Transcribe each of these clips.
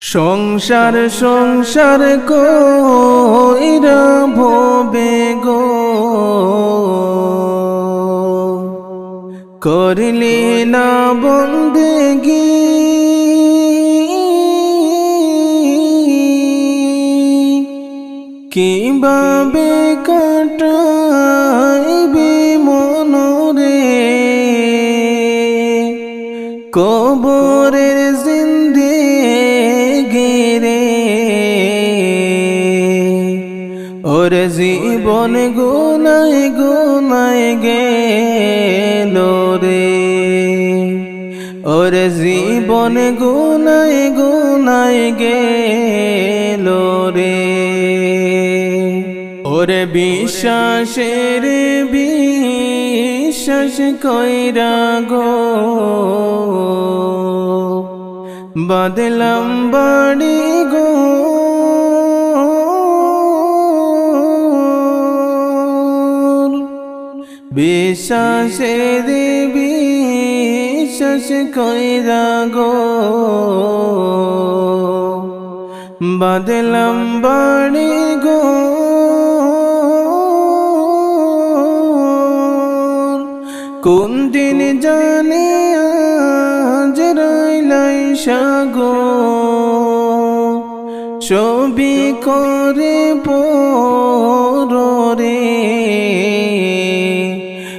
সংসার সংসার কইরা ভবে গো? করলি না বন্দেগি। কীভাবে কাটাইবে মনরে? কবরের ওর জীবন গুনায় গুনায় গেল রে। ওর জীবন গুনায় গুনায় গেল রে। ওরে বিশ্বাসের বিশ্বাস কইরা গো। বাদলাম বাড়ি গো বিশ্বাস কইরা গো। বাদলাম বাড়ি গো। কোন দিন জানে আজ রইলাই সাগো ছবি করে পরে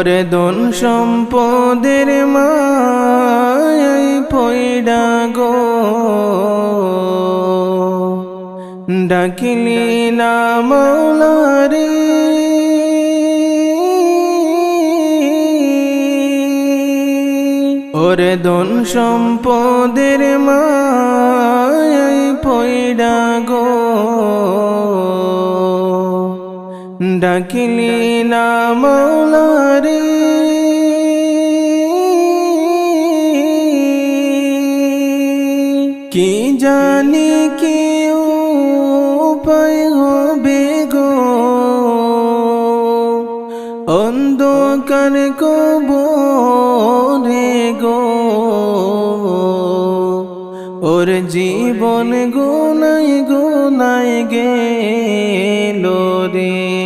ওরে দন সম্পদের মায় পয়ডা গো। ডাকিলি না মৌলারে ওরে দন সম্পদের মায় পয়ডা গো। ডাকিলি না মৌলারে কি জানি কি উপায় হবে গো? অন্ধকার কবরে গো। ওর জীবন গুনায় গুনায় গেল রে।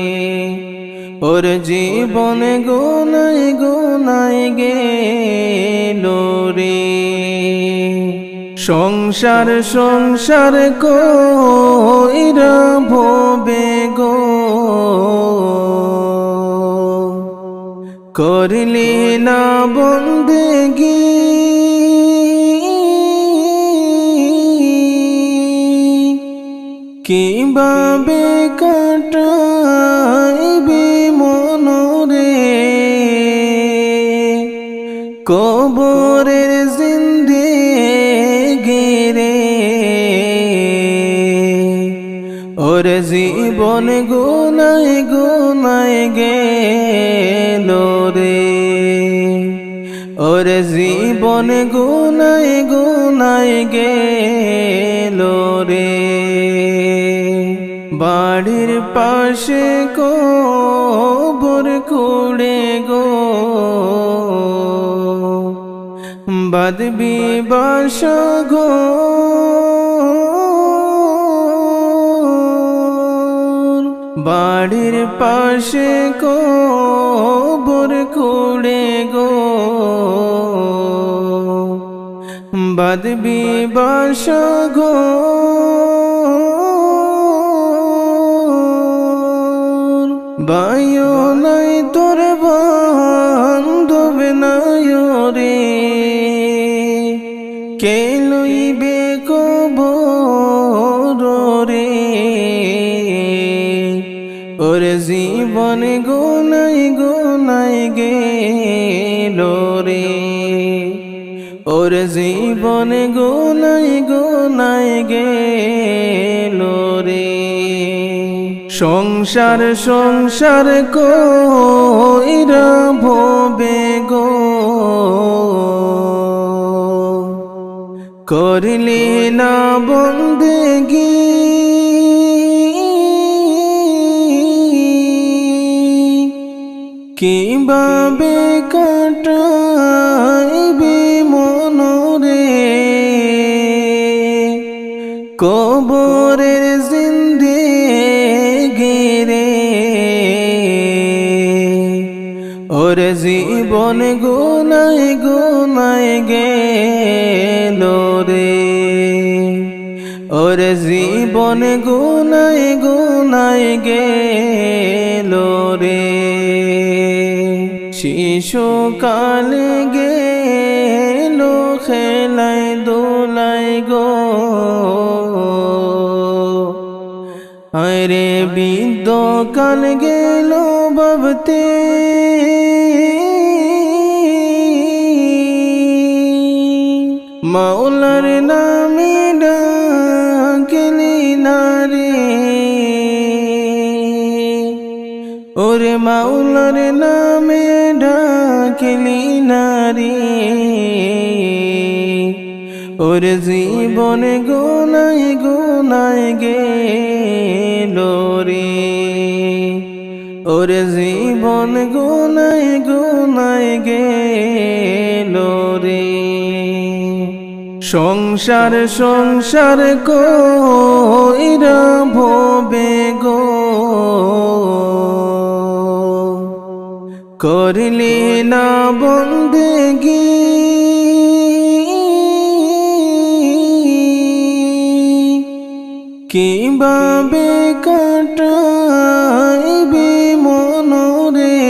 ওর জীবন গুনায় গুনায় গেল রে। সংসার সংসার কইরা ভবে গো। করলি না বন্দেগি কীভাবে কাটাইবে মনরে কবরের জিন্দে গেরে ওর জীবন গুনায় গুনায় গেল রে। ওর জীবন গুনায় গুনায় গেল রে। বাড়ির পাশে কবর কুড়ে গো। বাদবি বাস গো। বাড়ির পাশে কবর কুড়ে বাদবি বাস গো। বায়ু নাই তোর বান্ধব নাই রে। কে লইবে কবর রে? ওরে জীবন গুনাই জীবন গুনাই গুনাই গেল রে। সংসার সংসার কইরা ভবে গো। করলি না বন্দেগি। কীভাবে কাটাইবে কবরের জিন্দে গেরে ওর জীবন গুনাই গুনাই গেল রে। ওর জীবন গুনাই গুনাই গেল রে। শিশুকাল গেল খেলাই দোলাই গো। আরে বিদ্য কাল গেল বাবতে মাওলার নামে ডাকেলি নারে ওরে মাওলার নামে ডাকেলি নারী ওরে জীবন গোনাই গোনাই গেল রে। ওরে জীবন গোনাই গোনাই গেল রে। সংসার সংসার কইরা ভবে গো। করলি না বন্দেগি কীভাবে কাটাইবে মনরে,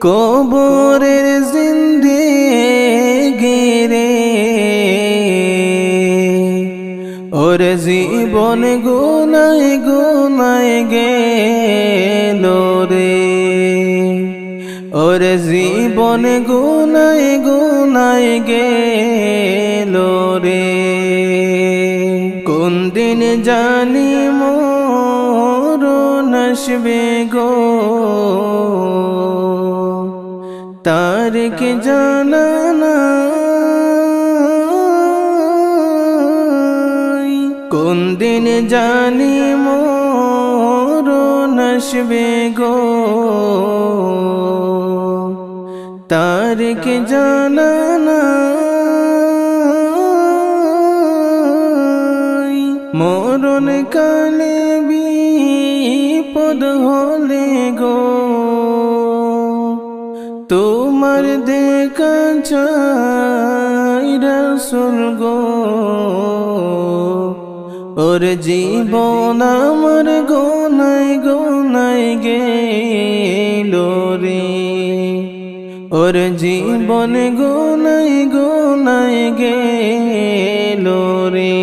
কবরের জিন্দে গেরে ওর জীবন গুনাই গুনাই গেল রে। ওর জীবন গুনাই গুনাই গেল রে। কোন দিন জানি মোর নসবে গো তার কে জানা নাই। কোন দিন জানি মোর নসবে গো তার কে তোমার দেখা চাই রসুল গো ওর জীবন আমার গোনাই গোনাই গেল রে। ওর জীবন গোনাই গোনাই গেল রে।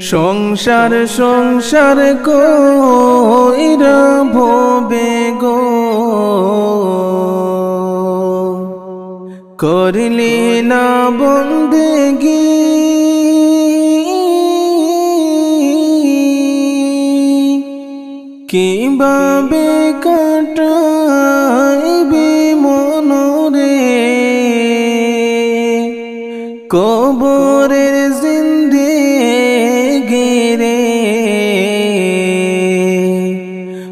সংসার সংসার কইরা ভবে করলি না বন্দেগি। কীভাবে কাটাইবি মনরে? কবরের